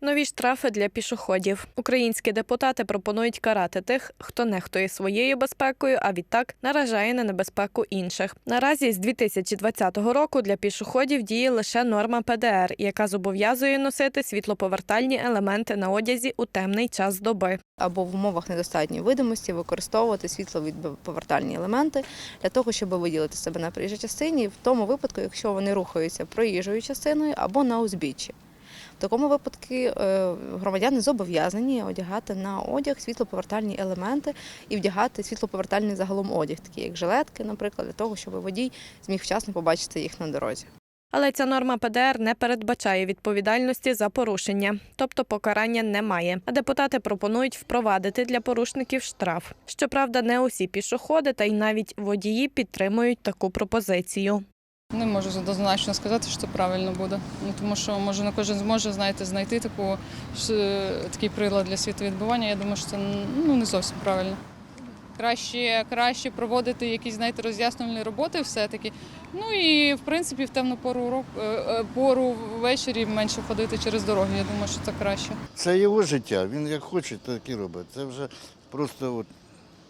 Нові штрафи для пішоходів. Українські депутати пропонують карати тих, хто нехтує своєю безпекою, а відтак наражає на небезпеку інших. Наразі з 2020 року для пішоходів діє лише норма ПДР, яка зобов'язує носити світлоповертальні елементи на одязі у темний час доби. або в умовах недостатньої видимості використовувати світловідповертальні елементи для того, щоб виділити себе на проїжджій частині, в тому випадку, якщо вони рухаються проїжджою частиною або на узбіччі. В такому випадку е, громадяни зобов'язані одягати на одяг світлоповертальні елементи і вдягати світлоповертальний загалом одяг, такі як жилетки, наприклад, для того, щоб водій зміг вчасно побачити їх на дорозі. Але ця норма ПДР не передбачає відповідальності за порушення, тобто покарання немає. А депутати пропонують впровадити для порушників штраф. Щоправда, не усі пішоходи та й навіть водії підтримують таку пропозицію. Не можу однозначно сказати, що це правильно буде. Ну, тому що може не кожен зможе знаєте, знайти таку, такий прилад для світовідбивання. Я думаю, що це ну, не зовсім правильно. Краще, краще проводити якісь знаєте, роз'яснювальні роботи все-таки. Ну і в принципі в темну пору е, е, пору ввечері менше ходити через дороги. Я думаю, що це краще. Це його життя. Він як хоче, так і робить. Це вже просто от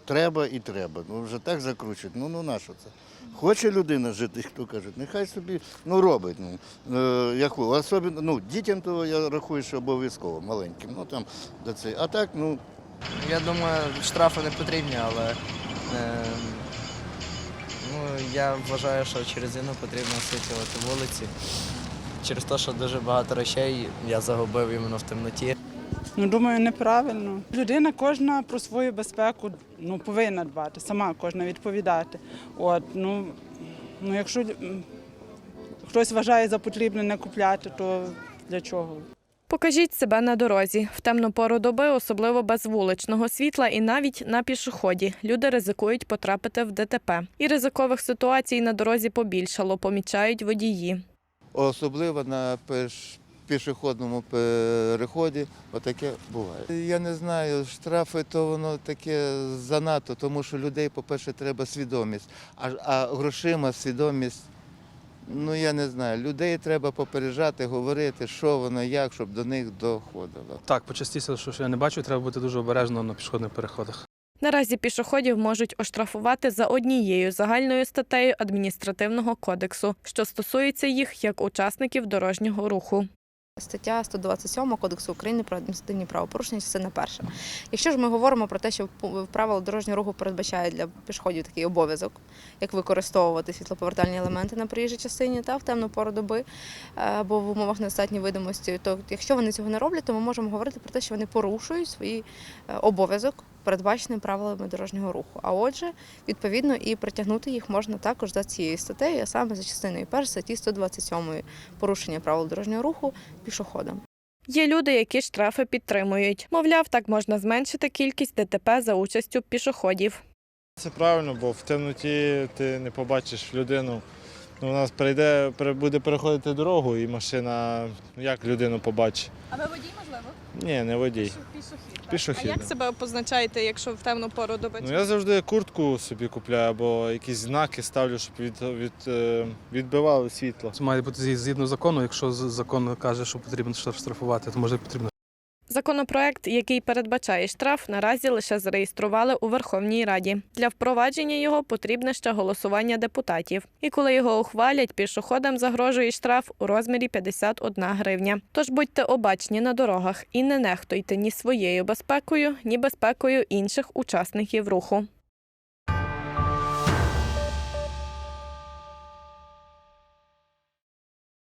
треба і треба. Ну вже так закручують. Ну ну на що це? Хоче людина жити, хто каже, нехай собі ну робить. Ну е, яку особливо, ну дітям то я рахую, що обов'язково маленьким. Ну там до це. А так, ну Я думаю, штрафи не потрібні, але е, ну, я вважаю, що через війну потрібно освітлювати вулиці. Через те, що дуже багато речей я загубив іменно в темноті. Ну, думаю, неправильно. Людина кожна про свою безпеку ну, повинна дбати, сама кожна відповідати. От, ну, ну, якщо хтось вважає за потрібне не купляти, то для чого? Покажіть себе на дорозі в темну пору доби, особливо без вуличного світла, і навіть на пішоході. Люди ризикують потрапити в ДТП. І ризикових ситуацій на дорозі побільшало, помічають водії. особливо на пеш- пішохідному переході, отаке буває. Я не знаю, штрафи то воно таке занадто, тому що людей, по-перше, треба свідомість, а, а грошима свідомість. Ну я не знаю. Людей треба попереджати, говорити, що воно, як, щоб до них доходило. Так, почастіше, що я не бачу, треба бути дуже обережно на пішохідних переходах. Наразі пішоходів можуть оштрафувати за однією загальною статтею адміністративного кодексу, що стосується їх як учасників дорожнього руху. Стаття 127 Кодексу України про адміністративні правопорушення, частина перша. Якщо ж ми говоримо про те, що правила дорожнього руху передбачають для пішоходів такий обов'язок, як використовувати світлоповертальні елементи на проїжджій частині та в темну пору доби е, або в умовах недостатньої видимості, то якщо вони цього не роблять, то ми можемо говорити про те, що вони порушують свій е, обов'язок, передбачений правилами дорожнього руху. А отже, відповідно, і притягнути їх можна також за цією статтею, а саме за частиною першої статті 127 порушення правил дорожнього руху пішоходам. Є люди, які штрафи підтримують. Мовляв, так можна зменшити кількість ДТП за участю пішоходів. Це правильно, бо в темноті ти не побачиш людину. Ну, у нас прийде, буде переходити дорогу, і машина, ну як людину побачить? А ви водій, можливо? Ні, не водій. Пішохід. Пішохід. А як себе позначаєте, якщо в темну пору доби? Ну я завжди куртку собі купляю або якісь знаки ставлю, щоб від, від, е, відбивали світло. Це має бути згідно закону. Якщо з- закон каже, що потрібно штраф- штрафувати, то може потрібно. Законопроект, який передбачає штраф, наразі лише зареєстрували у Верховній Раді. Для впровадження його потрібне ще голосування депутатів. І коли його ухвалять, пішоходам загрожує штраф у розмірі 51 гривня. Тож будьте обачні на дорогах і не нехтуйте ні своєю безпекою, ні безпекою інших учасників руху.